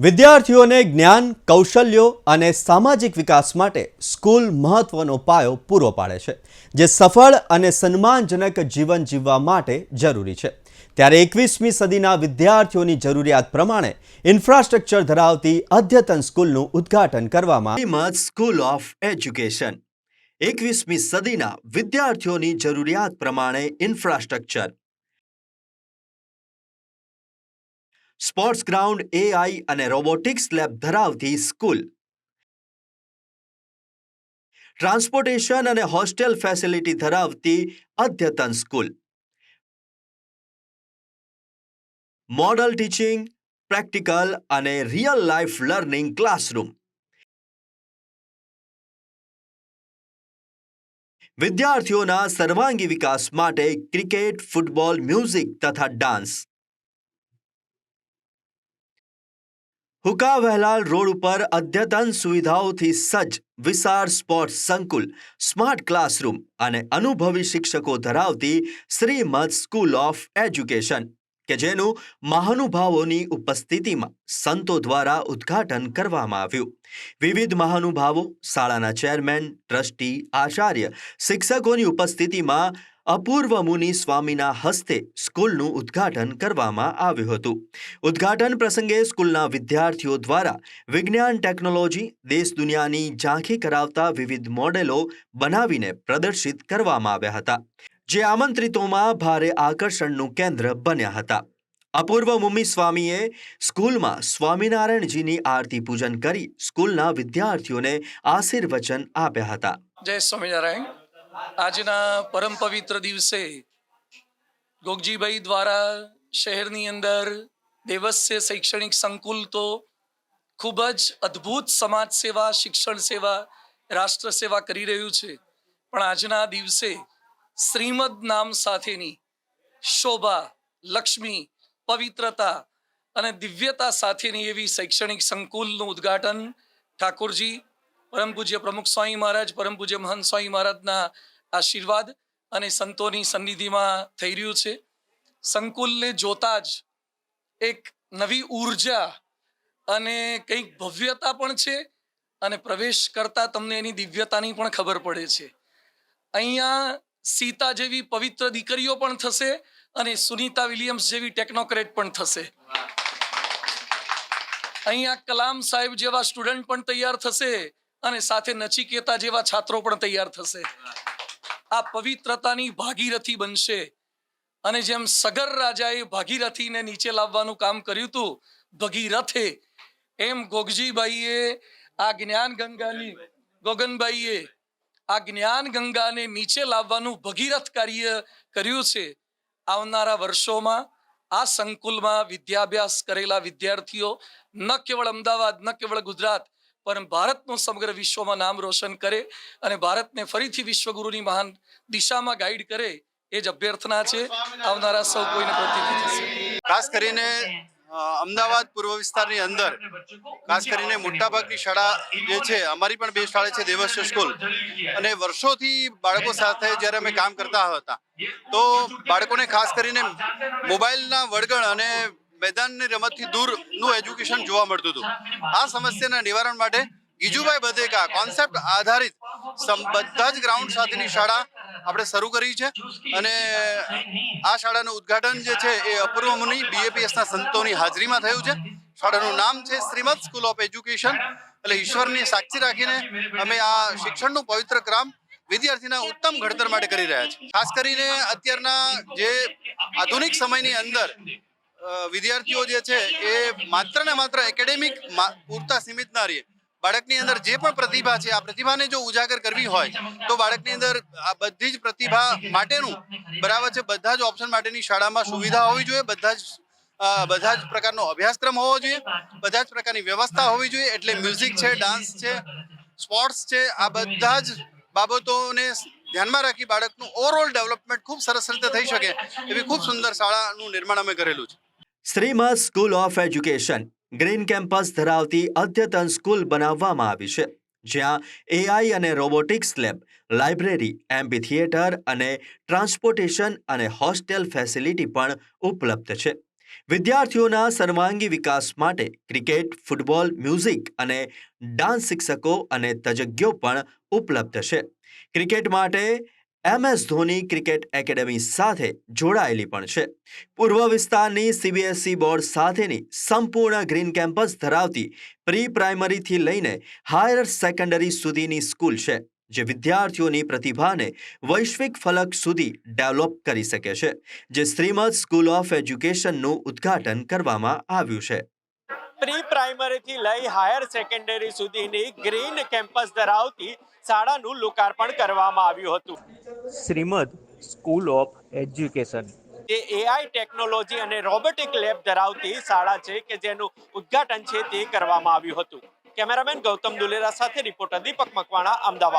વિદ્યાર્થીઓને જ્ઞાન, કૌશલ્યો અને સામાજિક વિકાસ માટે સ્કૂલ મહત્વનો પાયો પૂરો પાડે છે, જે સફળ અને સન્માનજનક જીવન જીવવા માટે જરૂરી છે. ત્યારે એકવીસમી સદીના વિદ્યાર્થીઓની જરૂરિયાત પ્રમાણે ઇન્ફ્રાસ્ટ્રક્ચર ધરાવતી અદ્યતન સ્કૂલનું ઉદ્ઘાટન કરવામાં સ્કૂલ ઓફ એજ્યુકેશન. એકવીસમી સદીના વિદ્યાર્થીઓની જરૂરિયાત પ્રમાણે ઇન્ફ્રાસ્ટ્રક્ચર. સ્પોર્ટ્સ ગ્રાઉન્ડ, એઆઈ અને રોબોટિક્સ લેબ ધરાવતી સ્કૂલ. ટ્રાન્સપોર્ટેશન અને હોસ્ટેલ ફેસિલિટી ધરાવતી અદ્યતન સ્કૂલ. મોડલ ટીચિંગ, પ્રેક્ટિકલ અને રિયલ લાઈફ લર્નિંગ ક્લાસરૂમ. વિદ્યાર્થીઓના સર્વાંગી વિકાસ માટે ક્રિકેટ, ફૂટબોલ, મ્યુઝિક તથા ડાન્સ. હુકા વહેલાલ રોડ ઉપર અદ્યતન સુવિધાઓથી સજ્જ, વિશાળ સ્પોર્ટ્સ સંકુલ, સ્માર્ટ ક્લાસરૂમ અને અનુભવી શિક્ષકો ધરાવતી શ્રીમદ સ્કૂલ ઓફ એજ્યુકેશન, કે જેનું મહાનુભાવોની ઉપસ્થિતિમાં સંતો દ્વારા ઉદ્ઘાટન કરવામાં આવ્યું. વિવિધ મહાનુભાવો, શાળાના ચેરમેન, ટ્રસ્ટી, આચાર્ય, શિક્ષકોની ઉપસ્થિતિમાં અપૂર્વ મુનિ સ્વામીના હસ્તે સ્કૂલનું ઉદ્ઘાટન કરવામાં આવ્યું હતું. ઉદ્ઘાટન પ્રસંગે સ્કૂલના વિદ્યાર્થીઓ દ્વારા વિજ્ઞાન, ટેકનોલોજી, દેશ દુનિયાની ઝાંખી કરાવતા વિવિધ મોડેલો બનાવીને પ્રદર્શિત કરવામાં આવ્યા હતા, જે આમંત્રિતોમાં ભારે આકર્ષણનું કેન્દ્ર બન્યા હતા. અપૂર્વ મુમ્મી સ્વામીએ સ્કૂલમાં સ્વામિનારાયણજીની આરતી પૂજન કરી સ્કૂલના વિદ્યાર્થીઓને આશીર્વચન આપ્યા હતા. જય સ્વામિનારાયણ. આજના પરમ પવિત્ર દિવસે ગોગજીભાઈ દ્વારા શહેરની અંદર દેવસ્ય શૈક્ષણિક સંકુલ તો ખૂબ જ અદ્ભુત સમાજ સેવા, શિક્ષણ સેવા, રાષ્ટ્ર સેવા કરી રહ્યું છે. પણ આજના દિવસે શ્રીમદ નામ સાથેની શોભા, લક્ષ્મી, પવિત્રતા અને દિવ્યતા સાથેની એવી શૈક્ષણિક સંકુલનું ઉદ્ઘાટન ઠાકોરજી પરમ પૂજ્ય પ્રમુખ સ્વામી મહારાજ, પરમ પૂજ્ય મહંત સ્વામી મહારાજના આશીર્વાદ અને સંતોની સન્નિધિમાં થઈ રહ્યું છે. સંકુલને જોતા જ એક નવી ઊર્જા અને કંઈક ભવ્યતા પણ છે અને પ્રવેશ કરતા તમને એની દિવ્યતાની પણ ખબર પડે છે. અહીંયા સીતા જેવી પવિત્ર દીકરીઓ પણ થશે અને સુનીતા વિલિયમ્સ જેવી ટેકનોક્રેટ પણ થશે. અહીંયા કલામ સાહેબ જેવા સ્ટુડન્ટ પણ તૈયાર થશે અને સાથે નચિકેતા જેવા છાત્રો પણ તૈયાર થશે. આ પવિત્રતાની ભાગીરથી બનશે. અને જેમ સગર રાજાએ ભાગીરથીને નીચે લાવવાનું કામ કર્યું હતું, ભગીરથે, એમ ગોગજીભાઈએ આ જ્ઞાન ગંગાની, ગોગનભાઈએ આ જ્ઞાન ગંગાને નીચે લાવવાનું ભગીરથ કાર્ય કર્યું છે. આવનારા વર્ષોમાં આ સંકુલમાં વિદ્યાભ્યાસ કરેલા વિદ્યાર્થીઓ, ન કેવળ અમદાવાદ, ન કેવળ ગુજરાત પણ ભારતનું સમગ્ર વિશ્વમાં નામ રોશન કરે અને ભારતને ફરીથી વિશ્વગુરુની મહાન દિશામાં ગાઈડ કરે એ જ અભ્યર્થના છે. આવનારા સૌ કોઈને ખાસ કરીને અમદાવાદ પૂર્વ વિસ્તારની અંદર, ખાસ કરીને મોટાભાગની શાળા જે છે, અમારી પણ બે શાળા છે દેવસ્ય સ્કૂલ. અને વર્ષોથી બાળકો સાથે જ્યારે અમે કામ કરતા હતા, તો બાળકોને ખાસ કરીને મોબાઈલના વળગણ અને મેદાનની રમતથી દૂરનું એજ્યુકેશન જોવા મળતું હતું. આ સમસ્યાના નિવારણ માટે ગીજુભાઈ બધેકા કોન્સેપ્ટ આધારિત બધા જ ગ્રાઉન્ડ સાથેની શાળા આપણે શરૂ કરી છે. અને આ શાળાનું ઉદ્ઘાટન જે છે એ અપૂર્વ મુનિ બીએપીએસના સંતોની હાજરીમાં થયું છે. શાળાનું નામ છે શ્રીમદ સ્કૂલ ઓફ એજ્યુકેશન એટલે ઈશ્વરની સાક્ષી રાખીને અમે આ શિક્ષણનું પવિત્ર ક્રમ વિદ્યાર્થીના ઉત્તમ ઘડતર માટે કરી રહ્યા છે ખાસ કરીને અત્યારના જે આધુનિક સમયની અંદર વિદ્યાર્થીઓ જે છે એ માત્ર ને માત્ર એકેડેમિક પૂરતા સીમિત ના રહે. બાળકની અંદર જે પણ પ્રતિભા છે, આ પ્રતિભાને જો ઉજાગર કરવી હોય, તો બાળકની અંદર આ બધી જ પ્રતિભા માટેનું બરાબર છે, બધા જ ઓપ્શન માટેની શાળામાં સુવિધા હોવી જોઈએ, બધા જ બધા જ પ્રકારનો અભ્યાસક્રમ હોવો જોઈએ, બધા જ પ્રકારની વ્યવસ્થા હોવી જોઈએ, એટલે મ્યુઝિક છે, ડાન્સ છે, સ્પોર્ટ્સ છે, આ બધા જ બાબતોને ધ્યાનમાં રાખી બાળકનું ઓવરઓલ ડેવલપમેન્ટ ખૂબ સરસ રીતે થઈ શકે એવી ખૂબ સુંદર શાળાનું નિર્માણ અમે કરેલું છે. Shrimad school of education green campus ધરાવતી અદ્યતન સ્કૂલ બનાવવામાં આવી છે, જ્યાં એઆઈ અને robotics lab, library amphitheatre અને ટ્રાન્સપોર્ટેશન અને હોસ્ટેલ ફેસિલિટી પણ ઉપલબ્ધ છે. વિદ્યાર્થીઓના સર્વાંગી વિકાસ માટે ક્રિકેટ, ફૂટબોલ, મ્યુઝિક અને ડાન્સ શિક્ષકો અને તજજ્ઞો પણ ઉપલબ્ધ છે. ક્રિકેટ માટે એમએસ ધોની ક્રિકેટ એકેડમી સાથે જોડાયેલી પણ છે. પૂર્વ વિસ્તારની સીબીએસઈ બોર્ડ સાથેની સંપૂર્ણ ગ્રીન કેમ્પસ ધરાવતી પ્રી પ્રાઇમરીથી લઈને હાયર સેકન્ડરી સુધીની સ્કૂલ છે, જે વિદ્યાર્થીઓની પ્રતિભાને વૈશ્વિક ફલક સુધી ડેવલપ કરી શકે છે, જે શ્રીમદ સ્કૂલ ઓફ એજ્યુકેશનનું ઉદ્ઘાટન કરવામાં આવ્યું છે. પ્રી પ્રાઇમરીથી લઈ હાયર સેકન્ડરી સુધીની ગ્રીન કેમ્પસ ધરાવતી શાળાનું લોકાર્પણ કરવામાં આવ્યું હતું. Shrimad school of education. તે એઆઈ ટેકનોલોજી અને રોબોટિક લેબ ધરાવતી શાળા છે કે જેનું ઉદ્ઘાટન છે તે કરવામાં આવ્યું હતું. કેમેરામેન ગૌતમ દુલેરા સાથે રિપોર્ટર દીપક મકવાણા અમદાવાદ.